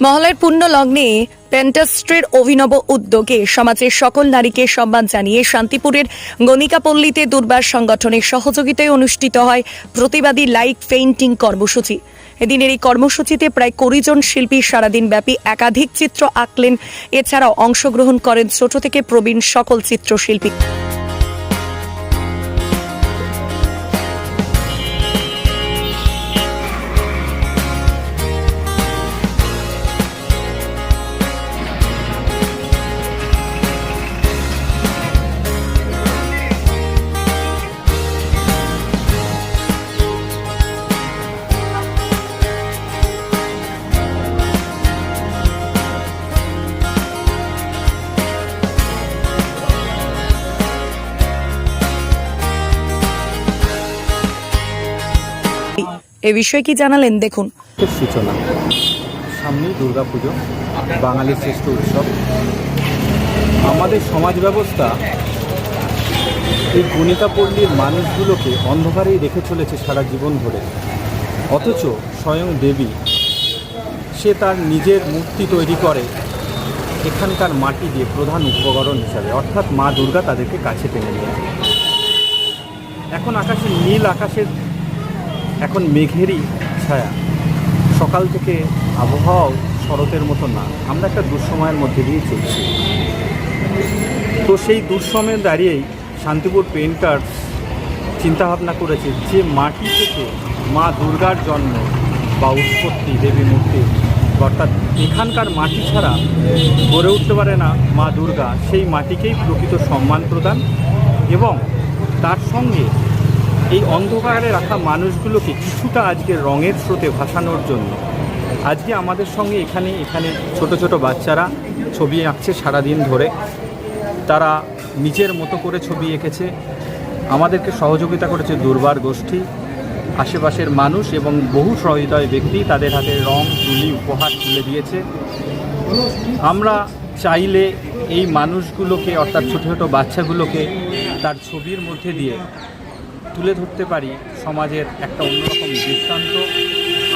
মহলার পূর্ণ লগ্নে পেন্টাস্ট্রির অভিনব উদ্যোগে সমাজের সকল নারীকে সম্মান জানিয়ে শান্তিপুরের গণিকাপল্লীতে দুর্বার সংগঠনের সহযোগিতায় অনুষ্ঠিত হয় প্রতিবাদী লাইট পেইন্টিং কর্মসূচি। এদিনের এই কর্মসূচিতে প্রায় কুড়ি জন শিল্পী সারাদিন ব্যাপী একাধিক চিত্র আঁকলেন। এছাড়াও অংশগ্রহণ করেন ছোট থেকে প্রবীণ সকল চিত্রশিল্পী। এ বিষয়ে কি জানালেন? দেখুন। সূচনা। সামনেই দুর্গাপুজো বাঙালির শ্রেষ্ঠ উৎসব। আমাদের সমাজ ব্যবস্থা এই গণিতাপল্লীর মানুষগুলোকে অন্ধকারেই রেখে চলেছে সারা জীবন ধরে। অথচ স্বয়ং দেবী, সে তার নিজের মূর্তি তৈরি করে এখানকার মাটি দিয়ে প্রধান উপকরণ হিসাবে। অর্থাৎ মা দুর্গা তাদেরকে কাছে টেনে নিয়ে। এখন আকাশে নীল আকাশের এখন মেঘেরই ছায়া। সকাল থেকে আবহাওয়াও শরতের মতো না। আমরা একটা দুঃসময়ের মধ্যে দিয়ে চলছি। তো সেই দুঃসময়ে দাঁড়িয়েই শান্তিপুর পেন্টার্স চিন্তাভাবনা করেছে যে মাটি থেকে মা দুর্গার জন্ম বা উৎপত্তি, দেবী মূর্তি, অর্থাৎ এখানকার মাটি ছাড়া গড়ে উঠতে পারে না মা দুর্গা। সেই মাটিকেই প্রকৃত সম্মান প্রদান এবং তার সঙ্গে এই অন্ধকারে রাখা মানুষগুলোকে কিছুটা আজকে রঙের স্রোতে ভাসানোর জন্য। আজকে আমাদের সঙ্গে এখানে এখানে ছোট ছোট বাচ্চারা ছবি আঁকছে সারাদিন ধরে। তারা নিজের মতো করে ছবি এঁকেছে। আমাদেরকে সহযোগিতা করেছে দুর্বার গোষ্ঠী। আশেপাশের মানুষ এবং বহু সহৃদয় ব্যক্তি তাদের হাতে রং, তুলি, উপহার তুলে দিয়েছে। আমরা চাইলে এই মানুষগুলোকে, অর্থাৎ ছোটো ছোটো বাচ্চাগুলোকে তার ছবির মধ্যে দিয়ে তুলে ধরতে পারি সমাজের একটা অন্যরকম দৃষ্টান্ত।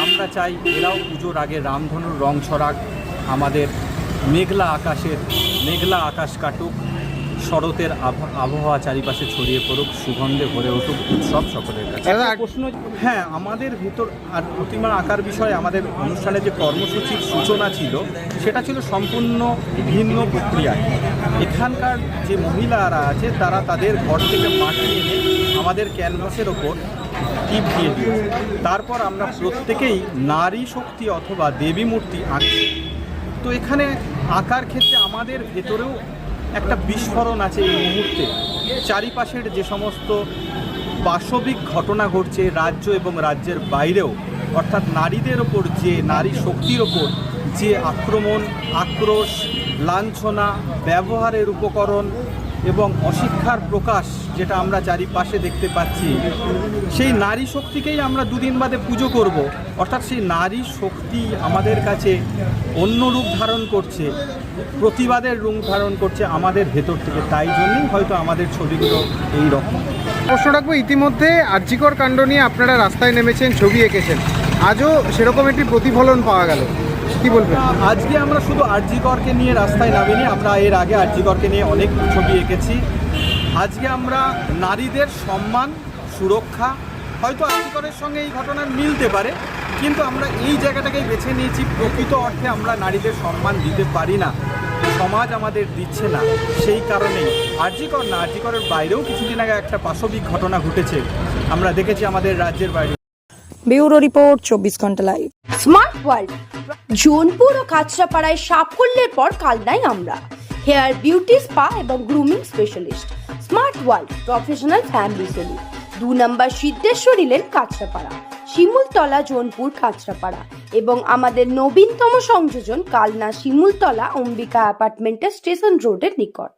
আমরা চাই এরাও পুজোর আগে রামধনুর রং ছড়াক, আমাদের মেঘলা আকাশের, মেঘলা আকাশ কাটুক। শরতের আবহ- আবহাওয়া চারিপাশে ছড়িয়ে পড়ুক সুগন্ধে ভরে উঠুক উৎসব সকলের কাছে। প্রশ্ন হ্যাঁ আমাদের ভেতর আর প্রতিমা আঁকার বিষয়ে আমাদের অনুষ্ঠানে যে কর্মসূচির সূচনা ছিল সেটা ছিল সম্পূর্ণ ভিন্ন প্রক্রিয়ায়। এখানকার যে মহিলারা আছে তারা তাদের ঘর থেকে মাটি এনে আমাদের ক্যানভাসের ওপর টিপ দিয়ে দিয়েছে। তারপর আমরা প্রত্যেকেই নারী শক্তি অথবা দেবী মূর্তি আঁকি তো এখানে আঁকার ক্ষেত্রে আমাদের ভেতরেও একটা বিস্ফোরণ আছে এই মুহূর্তে। চারিপাশের যে সমস্ত পাশবিক ঘটনা ঘটছে রাজ্য এবং রাজ্যের বাইরেও, অর্থাৎ নারীদের ওপর যে নারী শক্তির ওপর যে আক্রমণ, আক্রোশ, লাঞ্ছনা, ব্যবহারের উপকরণ এবং অশিক্ষার প্রকাশ যেটা আমরা চারিপাশে দেখতে পাচ্ছি, সেই নারী শক্তিকেই আমরা দুদিন বাদে পুজো করব। অর্থাৎ সেই নারী শক্তি আমাদের কাছে অন্য রূপ ধারণ করছে, প্রতিবাদের রূপ ধারণ করছে আমাদের ভেতর থেকে। তাই জন্যই হয়তো আমাদের ছবিগুলো এই রকম প্রশ্ন রাখব, ইতিমধ্যে আর্যিকর কাণ্ড নিয়ে আপনারা রাস্তায় নেমেছেন, ছবি এঁকেছেন। আজও সেরকম একটি প্রতিফলন পাওয়া গেল। কি বলবেন? আজকে আমরা শুধু আরজিকরকে নিয়ে রাস্তায় নামিনি, আমরা এর আগে আরজিকরকে নিয়ে অনেক ছবি এঁকেছি। আজকে আমরা নারীদের সম্মান, সুরক্ষা, হয়তো আরজিকরের সঙ্গে এই ঘটনা মিলতে পারে, কিন্তু আমরা এই জায়গাটাকেই বেছে নিয়েছি, প্রকৃত অর্থে আমরা নারীদের সম্মান দিতে পারি না। সমাজ আমাদের দিচ্ছে না, সেই কারণেই। আরজিকর না, আরজিকরের বাইরেও কিছুদিন আগে একটা পাশবিক ঘটনা ঘটেছে। আমরা দেখেছি আমাদের রাজ্যের বাইরে। ব্যুরো রিপোর্ট, চব্বিশ ঘণ্টা লাইভ স্মার্ট ওয়ার্ল্ড জোনপুর ও কাঁচরাপাড়ায় সাফল্যের পর কালনাই আমরা। হেয়ার বিউটি স্পা এবং grooming specialist smart world professional family salon দু নম্বর সিদ্ধেশ্বরী লেন কাঁচরাপাড়া শিমুলতলা, জোনপুর কাঁচরাপাড়া এবং আমাদের নবীনতম সংযোজন কালনা শিমুলতলা অম্বিকা অ্যাপার্টমেন্টের স্টেশন রোডের নিকট।